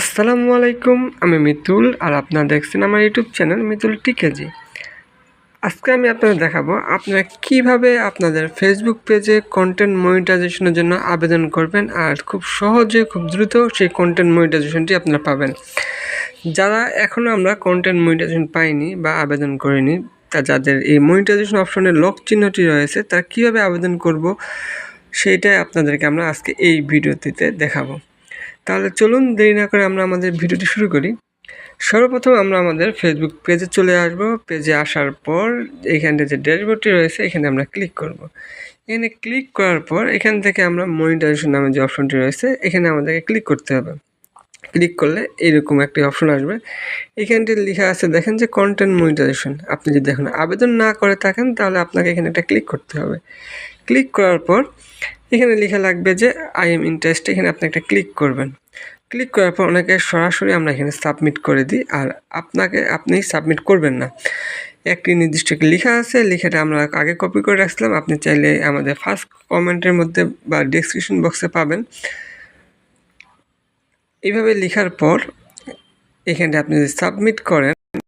আসসালামু আলাইকুম, আমি মিতুল আর আপনারা দেখছেন আমার ইউটিউব চ্যানেল মিতুল টিকেজি। আজকে আমি আপনাদের দেখাবো আপনারা কীভাবে আপনাদের ফেসবুক পেজে কন্টেন্ট মনিটাইজেশনের জন্য আবেদন করবেন আর খুব সহজে, খুব দ্রুত সেই কন্টেন্ট মনিটাইজেশনটি আপনারা পাবেন। যারা এখনও আমরা কন্টেন্ট মনিটাইজেশন পাইনি বা আবেদন করিনি, তা যাদের এই মনিটাইজেশন অপশনে লক চিহ্নটি রয়েছে, তারা কীভাবে আবেদন করব, সেইটাই আপনাদেরকে আমরা আজকে এই ভিডিওটিতে দেখাবো। তাহলে চলুন দেরি না করে আমরা আমাদের ভিডিওটি শুরু করি। সর্বপ্রথম আমরা আমাদের ফেসবুক পেজে চলে আসব। পেজে আসার পর এখানটা যে ড্যাশবোর্ডটি রয়েছে, এখানে আমরা ক্লিক করব। এখানে ক্লিক করার পর এখান থেকে আমরা মনিটাইজেশন নামে যে অপশনটি রয়েছে, এখানে আমাদেরকে ক্লিক করতে হবে। ক্লিক করলে এরকম একটি অপশন আসবে। এখানটি লেখা আছে, দেখেন যে কন্টেন্ট মনিটাইজেশন আপনি যদি এখন আবেদন না করে থাকেন, তাহলে আপনাকে এখানে একটা ক্লিক করতে হবে। ক্লিক করার পর এখানে লেখা লাগবে যে আই এম ইন্টারেস্ট এখানে আপনি একটা ক্লিক করবেন। ক্লিক করার পর অনেকে সরাসরি আমরা এখানে সাবমিট করে দিই, আর আপনাকে আপনি সাবমিট করবেন না। একটি নির্দিষ্ট লেখা আছে, লেখাটা আমরা আগে কপি করে রাখছিলাম। আপনি চাইলে আমাদের ফার্স্ট কমেন্টের মধ্যে বা ডিসক্রিপশন বক্সে পাবেন। এইভাবে লেখার পর এখানে আপনি যদি সাবমিট করেন